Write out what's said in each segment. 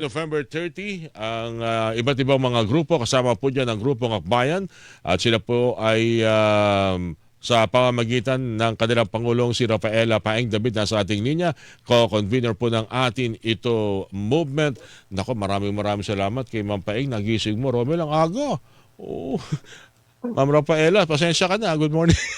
November 30, ang ah, iba't ibang mga grupo, kasama po dyan ang grupong Akbayan at sila po ay um, sa pamamagitan ng kanilang Pangulong si Rafaela Paeng David nasa ating linya, co-convener po ng atin ito movement. Nako, maraming maraming salamat kay Ma'am Paeng, nagising mo. Romel, ang aga. Oh. Ma'am Rafaela, pasensya ka na. Good morning.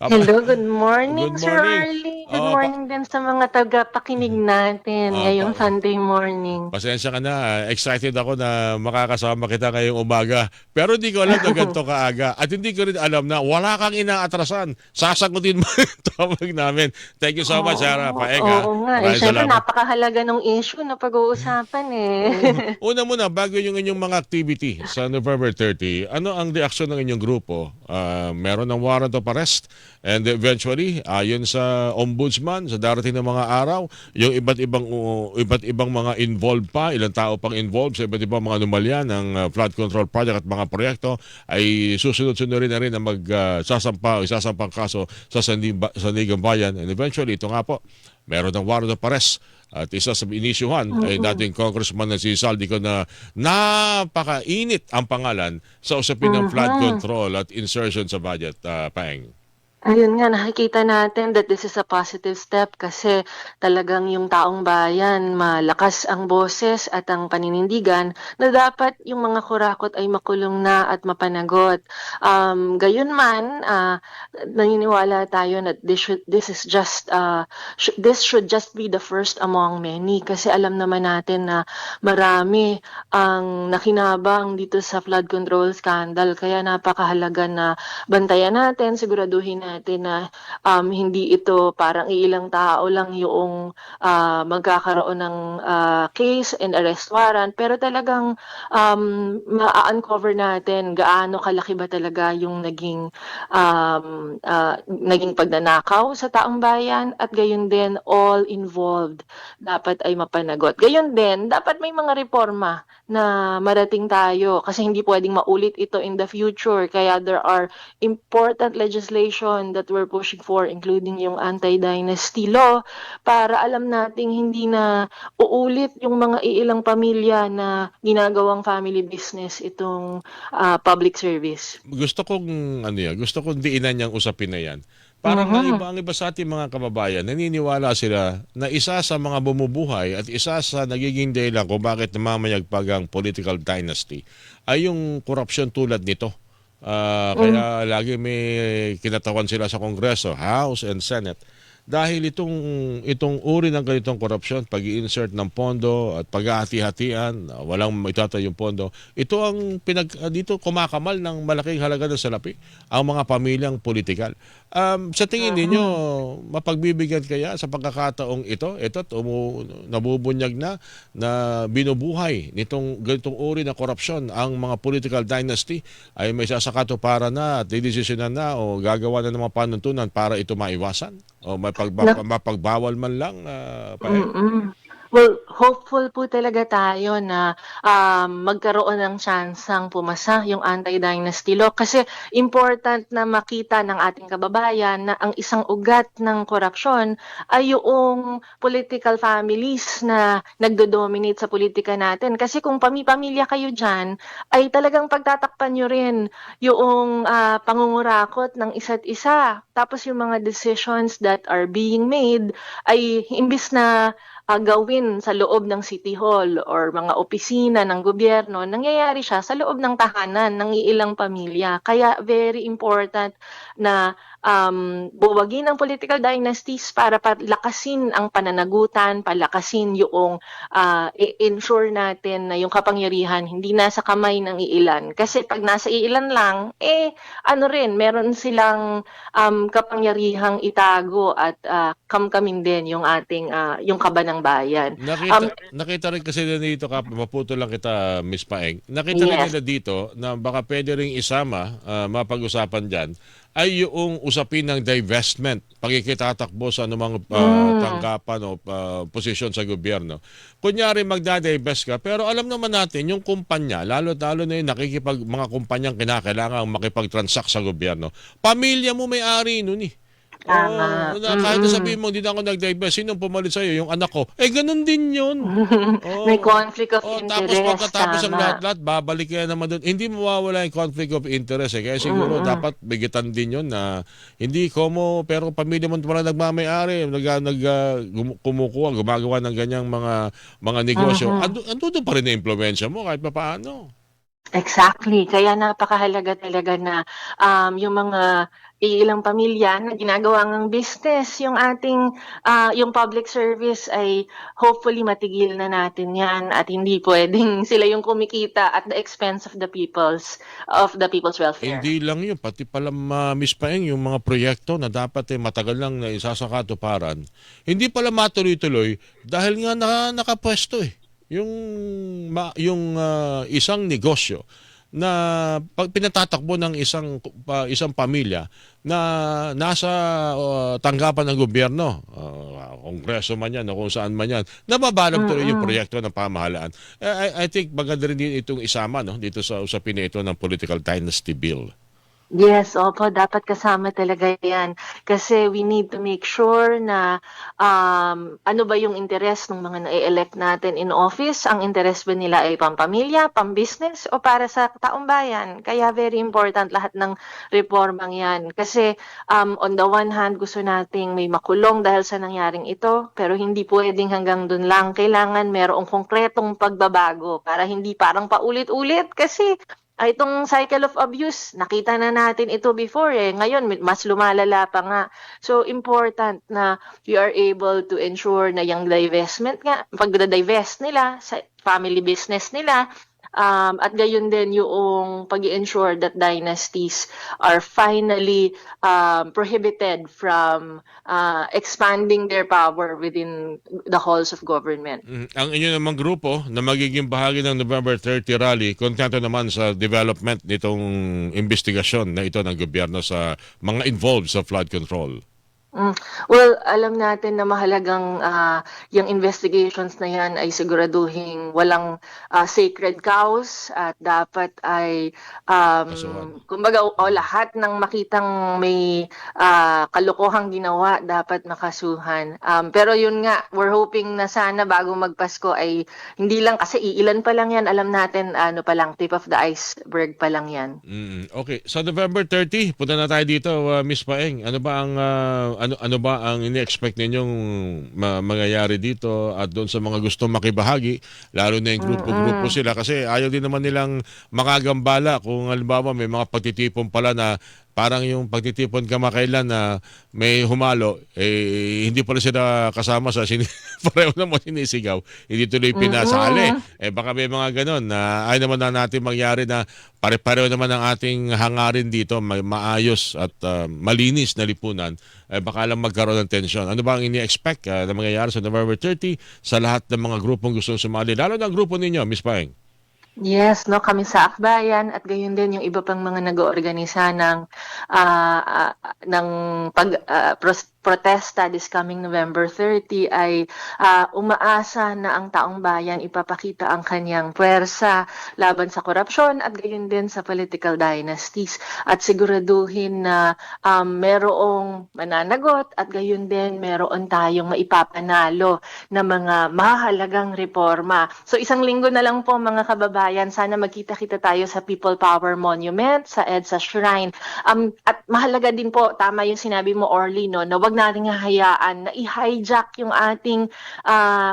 Hello, good morning, Good Sir morning. Arlie. Good Oo, pa- morning din sa mga tagapakinig natin Oo, ngayong pa- Sunday morning. Pasensya ka na. Excited ako na makakasama kita ngayong umaga. Pero hindi ko alam na ganito kaaga. At hindi ko rin alam na wala kang inaatrasan. Sasagutin mo yung tawag namin. Thank you so much, Sarah Paeng. ha? Oo nga. Eh, salamat. napakahalaga ng issue na pag-uusapan eh. Una muna, bago yung inyong mga activity sa November 30, ano ang reaksyon ng inyong grupo? Ah, meron ng warrant of arrest and eventually, ayon sa ombudsman, sa darating ng mga araw, yung iba't ibang uh, iba't ibang mga involved pa, ilang tao pang involved sa iba't ibang mga anomalya ng uh, flood control project at mga proyekto ay susunod-sunod rin na rin na magsasampa o isasampang kaso sa Sandigan Bayan. And eventually, ito nga po, meron ng warrant of arrest at isa sa inisyuhan ay dating congressman na si Saldico na napakainit ang pangalan sa usapin ng flood control at insertion sa budget, uh, Paeng. Ayun nga, nakikita natin that this is a positive step kasi talagang yung taong bayan, malakas ang boses at ang paninindigan na dapat yung mga kurakot ay makulong na at mapanagot. Um, gayon man, ah, naniniwala tayo na this, should, this is just, uh, sh- this should just be the first among many kasi alam naman natin na marami ang nakinabang dito sa flood control scandal kaya napakahalaga na bantayan natin, siguraduhin natin na um, hindi ito parang iilang tao lang yung ah, magkakaroon ng ah, case and arrest warrant pero talagang um, ma-uncover natin gaano kalaki ba talaga yung naging um, ah, naging pagnanakaw sa taong bayan at gayon din all involved dapat ay mapanagot. Gayon din, dapat may mga reforma na marating tayo kasi hindi pwedeng maulit ito in the future. Kaya there are important legislation that we're pushing for including yung anti-dynasty law para alam nating hindi na uulit yung mga iilang pamilya na ginagawang family business itong ah, public service. Gusto kong ano yan, gusto kong diinan yung usapin na yan. Parang ang iba, ang iba sa ating mga kababayan, naniniwala sila na isa sa mga bumubuhay at isa sa nagiging dahilan kung bakit namamayagpag ang political dynasty ay yung korupsyon tulad nito. Ah, Kaya lagi may kinatawan sila sa Kongreso, House and Senate. Dahil itong itong uri ng ganitong korupsyon, pag insert ng pondo at paghahati-hatian, ah, walang itatayo yung pondo, ito ang pinag ah, dito kumakamal ng malaking halaga ng salapi ang mga pamilyang politikal. Um, sa tingin ninyo, mapagbibigyan kaya sa pagkakataong ito, ito tumu, nabubunyag na na binubuhay nitong ganitong uri ng korupsyon. Ang mga political dynasty ay may sasakatuparan na at didesisyonan na o gagawa na ng mga panuntunan para ito maiwasan? O may pagba- mapagbawal man lang uh, Mm-mm. Well, hopeful po talaga tayo na um, magkaroon ng tsansang pumasa yung anti-dynasty law kasi important na makita ng ating kababayan na ang isang ugat ng korupsyon ay yung political families na nagdo-dominate sa politika natin. Kasi kung pami-pamilya kayo dyan, ay talagang pagtatakpan nyo rin yung ah, pangungurakot ng isa't isa. Tapos yung mga decisions that are being made ay imbis na ah, gawin sa loob ng City Hall or mga opisina ng gobyerno, nangyayari siya sa loob ng tahanan ng iilang pamilya. Kaya very important na um, buwagin ang political dynasties para palakasin ang pananagutan, palakasin yung ah, i-ensure natin na yung kapangyarihan hindi nasa kamay ng iilan. Kasi pag nasa iilan lang, eh ano rin, meron silang um, kapangyarihang itago at ah, kamkamin din yung ating ah, yung kaba ng bayan. Nakita, Um, nakita rin kasi dito, Kap, maputo lang kita, Miss Paeng. Nakita rin Yes. nila dito na baka pwede rin isama, ah, mapag-usapan dyan, ay yung usapin ng divestment, pagkikitatakbo sa anumang ah, Mm. tanggapan o ah, posisyon sa gobyerno. Kunyari magdadivest ka, pero alam naman natin, yung kumpanya, lalo-lalo na yung nakikipag, mga kumpanyang kinakailangan makipag-transact sa gobyerno, pamilya mo may-ari nun eh. Tama. Oo, na kahit na sabihin mo, hindi na ako nag-divest, sinong pumalit sa'yo? Yung anak ko. Eh, ganun din yun. Oo. May conflict of Oh, interest. tapos pagkatapos ng tama. lahat-lahat, babalik ka naman doon. Hindi mawawala yung conflict of interest eh. Kaya siguro dapat bigitan din yun na hindi komo pero pamilya mo pala nagmamayari, nag, nag ah, gum- kumukuha, gumagawa ng ganyang mga mga negosyo. Ando, ando pa rin na impluensya mo kahit pa paano. Exactly. Kaya napakahalaga talaga na um, yung mga ilang pamilya na ginagawa ng business, yung ating, ah, yung public service ay hopefully matigil na natin yan at hindi pwedeng sila yung kumikita at the expense of the people's, of the people's welfare. Hindi lang yun, pati pala uh, Miss Paeng, yung mga proyekto na dapat eh, matagal lang na isasakatuparan, hindi pala matuloy-tuloy dahil nga na, nakapwesto eh. Yung, ma, yung ah, isang negosyo na pag pinatatakbo ng isang pa- isang pamilya na nasa ah, tanggapan ng gobyerno, ah, kongreso man yan o kung saan man yan, nababalag tuloy yung proyekto ng pamahalaan. I, I think maganda rin din itong isama no, dito sa usapin na ito ng political dynasty bill. Yes, opo, dapat kasama talaga yan. Kasi we need to make sure na um, ano ba yung interest ng mga na-elect natin in office. Ang interest ba nila ay pampamilya, pambusiness, o para sa taong bayan? Kaya very important lahat ng reformang yan. Kasi um, on the one hand, gusto nating may makulong dahil sa nangyaring ito, pero hindi pwedeng hanggang dun lang. Kailangan merong konkretong pagbabago para hindi parang paulit-ulit. Kasi Ah, itong cycle of abuse, nakita na natin ito before eh. Ngayon, mas lumalala pa nga. So, important na we are able to ensure na yung divestment nga, pag-divest nila sa family business nila, um, at gayon din yung pag ensure that dynasties are finally um, prohibited from uh, expanding their power within the halls of government. Mm, Ang inyo namang grupo na magiging bahagi ng November 30 rally, kontento naman sa development nitong investigasyon na ito ng gobyerno sa mga involved sa flood control. Mm. Well, alam natin na mahalagang ah, yung investigations na yan ay siguraduhin walang ah, sacred cows at dapat ay Kasuhan. um, kumbaga o lahat ng makitang may ah, kalokohang ginawa dapat makasuhan. Um, pero yun nga, we're hoping na sana bago magpasko ay hindi lang kasi iilan pa lang yan, alam natin ano pa lang, tip of the iceberg pa lang yan. Mm, okay, sa November 30, punta na tayo dito, uh, Miss Paeng. Ano ba ang uh, ano ano ba ang ini-expect ninyong ma- mangyayari dito at doon sa mga gustong makibahagi, lalo na yung grupo-grupo sila? Kasi ayaw din naman nilang makagambala kung halimbawa may mga pagtitipon pala na parang yung pagtitipon kamakailan na may humalo, eh, hindi pala sila kasama sa sin pareho naman sinisigaw, hindi tuloy pinasali. Eh baka may mga ganon na ay naman na natin mangyari na pare-pareho naman ang ating hangarin dito, ma- maayos at uh, malinis na lipunan, eh baka lang magkaroon ng tensyon. Ano ba ang ini-expect uh, na mangyayari sa November 30 sa lahat ng mga grupong gustong sumali? Lalo na ang grupo ninyo, Miss Paeng. Yes, no, kami sa Akbayan at gayon din yung iba pang mga nag-oorganisa ng ah, ah, ng pag pros- protesta this coming November 30 ay ah, umaasa na ang taong bayan ipapakita ang kanyang puwersa laban sa korupsyon at gayon din sa political dynasties at siguraduhin na um, merong mananagot at gayon din meron tayong maipapanalo na mga mahalagang reforma. So isang linggo na lang po mga kababayan, sana magkita-kita tayo sa People Power Monument, sa EDSA Shrine. Um, at mahalaga din po, tama yung sinabi mo Orly, no, na wag nating hahayaan na i-hijack yung ating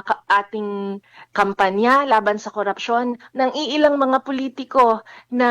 ka- ating kampanya laban sa korupsyon ng iilang mga politiko na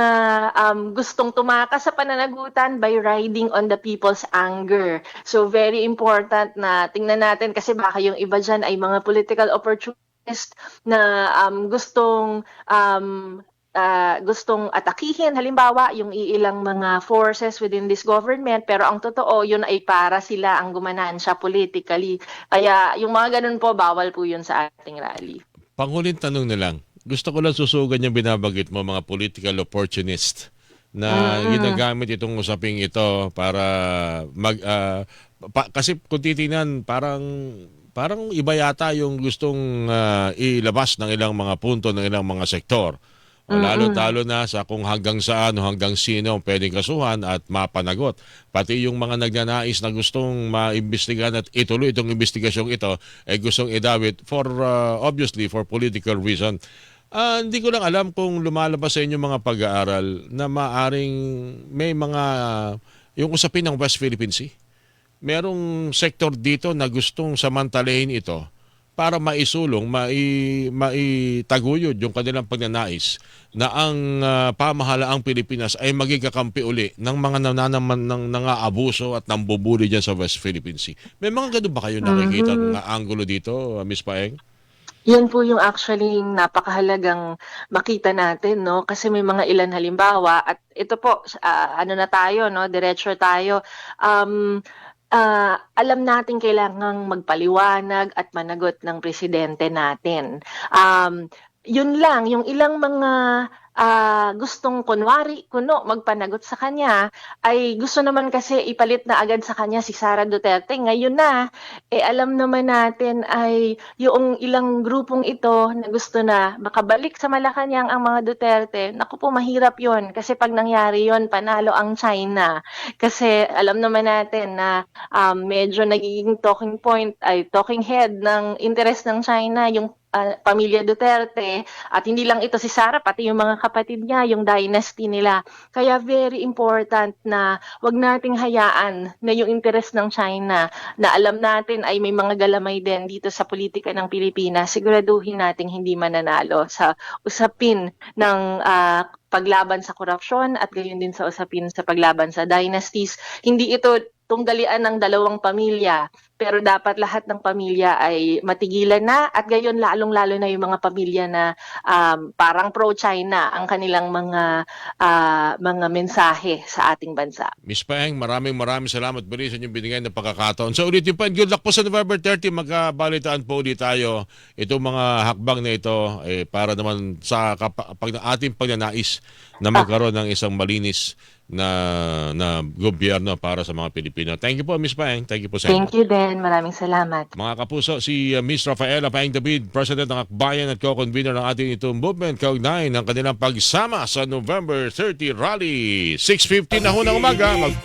um, gustong tumakas sa pananagutan by riding on the people's anger. So very important na tingnan natin kasi baka yung iba dyan ay mga political opportunist na um, gustong um, ah, gustong atakihin. Halimbawa yung iilang mga forces within this government pero ang totoo yun ay para sila ang gumanansya politically. Kaya yung mga ganun po bawal po yun sa ating rally. Panghuling tanong na lang, gusto ko lang susugan yung binabagit mo mga political opportunist na ginagamit itong usaping ito para mag ah, pa- kasi kung titingnan parang parang iba yata yung gustong ah, ilabas ng ilang mga punto ng ilang mga sektor. O, Lalo-talo na sa kung hanggang saan o hanggang sino ang pwedeng kasuhan at mapanagot. Pati yung mga nagnanais na gustong maimbestigahan at ituloy itong investigasyong ito ay gustong idawit for uh, obviously for political reason. Ah, hindi ko lang alam kung lumalabas sa inyo mga pag-aaral na maaring may mga yung usapin ng West Philippine Sea. Merong sektor dito na gustong samantalahin ito para maisulong, mai, maitaguyod yung kanilang pagnanais na ang ah, pamahalaang Pilipinas ay maging kakampi uli ng mga nananaman ng nangaabuso at nambubuli dyan sa West Philippine Sea. May mga ganun ba kayo nakikita ng angulo dito, ah, Miss Paeng? Yan po yung actually napakahalagang makita natin, no? Kasi may mga ilan halimbawa at ito po, ah, ano na tayo, no? Diretso tayo. Um, ah, alam natin kailangang magpaliwanag at managot ng presidente natin. Um, yun lang, yung ilang mga ah, gustong kunwari, kuno, magpanagot sa kanya, ay gusto naman kasi ipalit na agad sa kanya si Sara Duterte. Ngayon na, eh alam naman natin ay yung ilang grupong ito na gusto na makabalik sa Malacanang ang mga Duterte, naku po mahirap yon kasi pag nangyari yon panalo ang China. Kasi alam naman natin na um, medyo nagiging talking point ay talking head ng interest ng China yung ah, pamilya Duterte at hindi lang ito si Sara pati yung mga kapatid niya yung dynasty nila. Kaya very important na wag nating hayaan na yung interest ng China na alam natin ay may mga galamay din dito sa politika ng Pilipinas. Siguraduhin nating hindi mananalo sa usapin ng ah, paglaban sa korupsyon at gayon din sa usapin sa paglaban sa dynasties. Hindi ito tunggalian ng dalawang pamilya pero dapat lahat ng pamilya ay matigilan na at gayon lalong-lalo na yung mga pamilya na um, parang pro-China ang kanilang mga ah, mga mensahe sa ating bansa. Miss Paeng, maraming maraming salamat muli sa inyong binigay na pagkakataon. So pa, and good luck po sa November 30. Magkabalitaan po ulit tayo itong mga hakbang na ito eh, para naman sa kapa- pag, ating pagnanais na magkaroon ng isang malinis na na gobyerno para sa mga Pilipino. Thank you po, Miss Paeng. Thank you po sa inyo. Thank you din. Maraming salamat. Mga kapuso, si uh, Miss Rafaela Paeng David, President ng Akbayan at co-convener ng ating itong movement, kaugnay ng kanilang pagsama sa November 30 Rally. 6.50 na ho ng umaga. Mag-